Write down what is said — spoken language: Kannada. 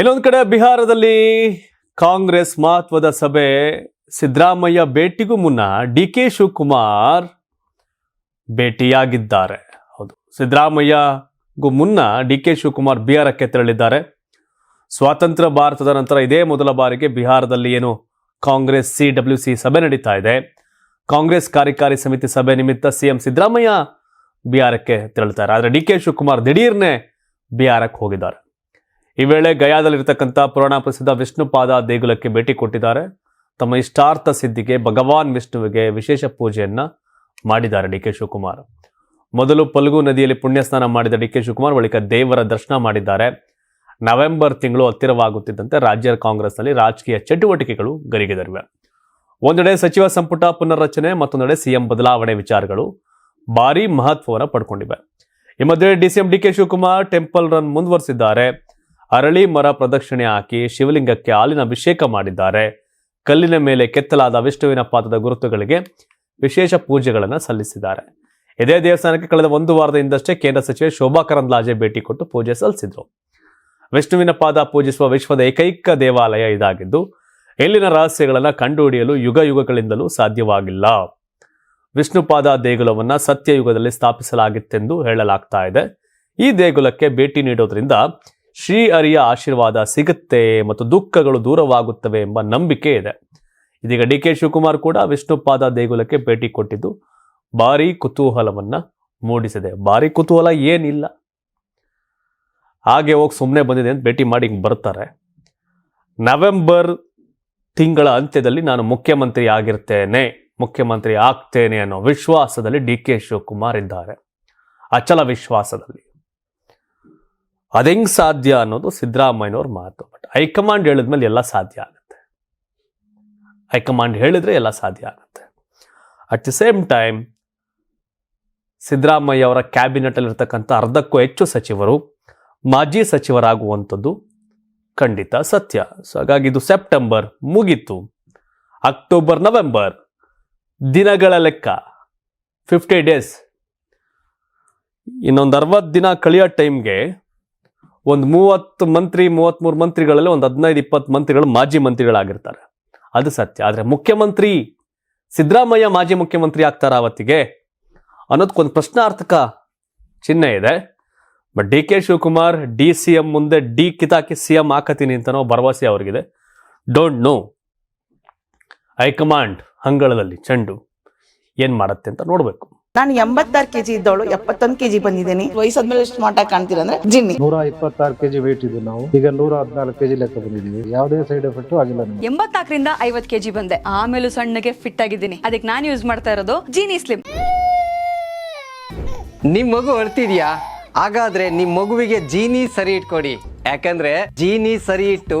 ಇನ್ನೊಂದು ಕಡೆ ಬಿಹಾರದಲ್ಲಿ ಕಾಂಗ್ರೆಸ್ ಮಹತ್ವದ ಸಭೆ. ಸಿದ್ದರಾಮಯ್ಯ ಭೇಟಿಗೂ ಮುನ್ನ ಡಿ ಕೆ ಶಿವಕುಮಾರ್ ಭೇಟಿಯಾಗಿದ್ದಾರೆ. ಹೌದು, ಸಿದ್ದರಾಮಯ್ಯಗೂ ಮುನ್ನ ಡಿ ಕೆ ಶಿವಕುಮಾರ್ ಬಿಹಾರಕ್ಕೆ ತೆರಳಿದ್ದಾರೆ. ಸ್ವಾತಂತ್ರ್ಯ ಭಾರತದ ನಂತರ ಇದೇ ಮೊದಲ ಬಾರಿಗೆ ಬಿಹಾರದಲ್ಲಿ ಏನು ಕಾಂಗ್ರೆಸ್ ಸಿ ಡಬ್ಲ್ಯೂ ಸಿ ಸಭೆ ನಡೀತಾ ಇದೆ. ಕಾಂಗ್ರೆಸ್ ಕಾರ್ಯಕಾರಿ ಸಮಿತಿ ಸಭೆ ನಿಮಿತ್ತ ಸಿಎಂ ಸಿದ್ದರಾಮಯ್ಯ ಬಿಹಾರಕ್ಕೆ ತೆರಳುತ್ತಾರೆ. ಆದರೆ ಡಿ ಕೆ ಶಿವಕುಮಾರ್ ದಿಢೀರ್ನೆ ಬಿಹಾರಕ್ಕೆ ಹೋಗಿದ್ದಾರೆ. ಈ ವೇಳೆ ಗಯಾದಲ್ಲಿರ್ತಕ್ಕಂಥ ಪುರಾಣ ಪ್ರಸಿದ್ಧ ವಿಷ್ಣುಪಾದ ದೇಗುಲಕ್ಕೆ ಭೇಟಿ ಕೊಟ್ಟಿದ್ದಾರೆ. ತಮ್ಮ ಇಷ್ಟಾರ್ಥ ಸಿದ್ಧಿಗೆ ಭಗವಾನ್ ವಿಷ್ಣುವಿಗೆ ವಿಶೇಷ ಪೂಜೆಯನ್ನ ಮಾಡಿದ್ದಾರೆ ಡಿ ಕೆ ಶಿವಕುಮಾರ್. ಮೊದಲು ಪಲ್ಗು ನದಿಯಲ್ಲಿ ಪುಣ್ಯ ಸ್ನಾನ ಮಾಡಿದ ಡಿ ಕೆ ಶಿವಕುಮಾರ್, ಬಳಿಕ ದೇವರ ದರ್ಶನ ಮಾಡಿದ್ದಾರೆ. ನವೆಂಬರ್ ತಿಂಗಳು ಹತ್ತಿರವಾಗುತ್ತಿದ್ದಂತೆ ರಾಜ್ಯ ಕಾಂಗ್ರೆಸ್ನಲ್ಲಿ ರಾಜಕೀಯ ಚಟುವಟಿಕೆಗಳು ಗರಿಗೆದರಿವೆ. ಒಂದೆಡೆ ಸಚಿವ ಸಂಪುಟ ಪುನರ್ರಚನೆ, ಮತ್ತೊಂದೆಡೆ ಸಿಎಂ ಬದಲಾವಣೆ ವಿಚಾರಗಳು ಭಾರೀ ಮಹತ್ವವನ್ನು ಪಡ್ಕೊಂಡಿವೆ. ಈ ಮಧ್ಯೆ DCM D K Shivakumar temple run ಮುಂದುವರೆಸಿದ್ದಾರೆ. ಅರಳಿ ಮರ ಪ್ರದಕ್ಷಿಣೆ ಹಾಕಿ ಶಿವಲಿಂಗಕ್ಕೆ ಹಾಲಿನ ಅಭಿಷೇಕ ಮಾಡಿದ್ದಾರೆ. ಕಲ್ಲಿನ ಮೇಲೆ ಕೆತ್ತಲಾದ ವಿಷ್ಣುವಿನ ಪಾದದ ಗುರುತುಗಳಿಗೆ ವಿಶೇಷ ಪೂಜೆಗಳನ್ನು ಸಲ್ಲಿಸಿದ್ದಾರೆ. ಇದೇ ದೇವಸ್ಥಾನಕ್ಕೆ ಕಳೆದ ಒಂದು ವಾರದ ಹಿಂದಷ್ಟೇ ಕೇಂದ್ರ ಸಚಿವೆ ಶೋಭಾ ಕರಂದ್ಲಾಜೆ ಭೇಟಿ ಕೊಟ್ಟು ಪೂಜೆ ಸಲ್ಲಿಸಿದ್ರು. ವಿಷ್ಣುವಿನ ಪಾದ ಪೂಜಿಸುವ ವಿಶ್ವದ ಏಕೈಕ ದೇವಾಲಯ ಇದಾಗಿದ್ದು, ಇಲ್ಲಿನ ರಹಸ್ಯಗಳನ್ನು ಕಂಡುಹಿಡಿಯಲು ಯುಗ ಯುಗಗಳಿಂದಲೂ ಸಾಧ್ಯವಾಗಿಲ್ಲ. ವಿಷ್ಣುಪಾದ ದೇಗುಲವನ್ನು ಸತ್ಯಯುಗದಲ್ಲಿ ಸ್ಥಾಪಿಸಲಾಗಿತ್ತೆಂದು ಹೇಳಲಾಗ್ತಾ ಇದೆ. ಈ ದೇಗುಲಕ್ಕೆ ಭೇಟಿ ನೀಡೋದ್ರಿಂದ ಶ್ರೀ ಅರಿಯ ಆಶೀರ್ವಾದ ಸಿಗುತ್ತೆ ಮತ್ತು ದುಃಖಗಳು ದೂರವಾಗುತ್ತವೆ ಎಂಬ ನಂಬಿಕೆ ಇದೆ. ಇದೀಗ ಡಿ ಕೆ ಶಿವಕುಮಾರ್ ಕೂಡ ವಿಷ್ಣುಪಾದ ದೇಗುಲಕ್ಕೆ ಭೇಟಿ ಕೊಟ್ಟಿದ್ದು, ಭಾರಿ ಕುತೂಹಲವನ್ನ ಮೂಡಿಸಿದೆ. ಭಾರಿ ಕುತೂಹಲ ಏನಿಲ್ಲ. ಹಾಗೆ ಹೋಗಿ ಸುಮ್ಮನೆ ಬಂದಿದೆ ಅಂತ ಭೇಟಿ ಮಾಡಿ ಹಿಂಗೆ ಬರ್ತಾರೆ. ನವೆಂಬರ್ ತಿಂಗಳ ಅಂತ್ಯದಲ್ಲಿ ನಾನು ಮುಖ್ಯಮಂತ್ರಿ ಆಗಿರ್ತೇನೆ, ಮುಖ್ಯಮಂತ್ರಿ ಆಗ್ತೇನೆ ಅನ್ನೋ ವಿಶ್ವಾಸದಲ್ಲಿ ಡಿ ಕೆ ಶಿವಕುಮಾರ್ ಇದ್ದಾರೆ. ಅಚಲ ವಿಶ್ವಾಸದಲ್ಲಿ. ಅದೆಂಗ್ ಸಾಧ್ಯ ಅನ್ನೋದು ಸಿದ್ದರಾಮಯ್ಯನವ್ರ ಮಾತು. ಬಟ್ ಹೈಕಮಾಂಡ್ ಹೇಳಿದ್ಮೇಲೆ ಎಲ್ಲ ಸಾಧ್ಯ ಆಗುತ್ತೆ. ಹೈಕಮಾಂಡ್ ಹೇಳಿದ್ರೆ ಎಲ್ಲ ಸಾಧ್ಯ ಆಗುತ್ತೆ. At the same time Siddaramaiah ಅವರ ಕ್ಯಾಬಿನೆಟ್ ಅಲ್ಲಿರ್ತಕ್ಕಂಥ ಅರ್ಧಕ್ಕೂ ಹೆಚ್ಚು ಸಚಿವರು, ಮಾಜಿ ಸಚಿವರಾಗುವಂಥದ್ದು ಖಂಡಿತ ಸತ್ಯ. ಸೊ ಹಾಗಾಗಿ ಇದು ಸೆಪ್ಟೆಂಬರ್ ಮುಗೀತು. ಅಕ್ಟೋಬರ್, ನವೆಂಬರ್ ದಿನಗಳ ಲೆಕ್ಕ ಫಿಫ್ಟಿ ಡೇಸ್ ಇನ್ನೊಂದು ಅರವತ್ತು ದಿನ ಕಳೆಯೋ ಟೈಮ್ಗೆ ಒಂದು ಮೂವತ್ತು ಮಂತ್ರಿ ಮೂವತ್ತ್ಮೂರು ಮಂತ್ರಿಗಳಲ್ಲಿ ಒಂದು ಹದಿನೈದು, ಇಪ್ಪತ್ತು ಮಂತ್ರಿಗಳು ಮಾಜಿ ಮಂತ್ರಿಗಳಾಗಿರ್ತಾರೆ. ಅದು ಸತ್ಯ. ಆದರೆ ಮುಖ್ಯಮಂತ್ರಿ ಸಿದ್ದರಾಮಯ್ಯ ಮಾಜಿ ಮುಖ್ಯಮಂತ್ರಿ ಆಗ್ತಾರ ಅವತ್ತಿಗೆ? ಅನ್ನೋದಕ್ಕೊಂದು ಪ್ರಶ್ನಾರ್ಥಕ ಚಿಹ್ನೆ ಇದೆ. But D K Shivakumar, D C M ಮುಂದೆ ಡಿ ಕಿತಾಕಿ ಸಿ ಎಂ ಹಾಕತೀನಿ ಅಂತನೋ ಭರವಸೆ ಅವ್ರಿಗಿದೆ. ಡೋಂಟ್ ನೋ ಹೈಕಮಾಂಡ್ ಅಂಗಳದಲ್ಲಿ ಚೆಂಡು ಏನು ಮಾಡತ್ತೆ ಅಂತ ನೋಡ್ಬೇಕು. ನಾನು ಎಂಬತ್ತಾರು ಕೆಜಿ ಇದ್ದವಳು ಎಪ್ಪತ್ತೊಂದು ಕೆಜಿ ಬಂದಿದ್ದೀನಿ. ವಯಸ್ಸಾದ್ಮೇಲೆ ಎಷ್ಟು ಆಗಿ ಕಾಣ್ತೀರ ಅಂದ್ರೆ ಜಿನ್ನಿ. ನೂರ ಇಪ್ಪತ್ತಾರು ಕೆಜಿ ವೇಟ್ ಇದ್ದು ನಾವು. ಈಗ ನೂರ ಹದಿನಾಲ್ಕು ಕೆಜಿ ಲೆಕ್ಕ ಬಂದಿದ್ದೀವಿ. ಯಾವುದೇ ಸೈಡ್ ಎಫೆಕ್ಟ್ ಆಗಿಲ್ಲ ಎಂಬತ್ತಾಕರಿಂದ ಐವತ್ ಕೆಜಿ ಬಂದೆ. ಆಮೇಲೆ ಸಣ್ಣಗೆ ಫಿಟ್ ಆಗಿದ್ದೀನಿ. ಅದಕ್ಕೆ ನಾನು ಯೂಸ್ ಮಾಡ್ತಾ ಇರೋದು ಜೀನಿ ಸ್ಲಿಮ್ ನಿಮ್ ಮಗು ಅಳ್ತಿದ್ಯಾ ಹಾಗಾದ್ರೆ ನಿಮ್ ಮಗುವಿಗೆ ಜೀನಿ ಸರಿ ಇಟ್ಕೊಡಿ. ಯಾಕಂದ್ರೆ ಜೀನಿ ಸರಿ ಇಟ್ಟು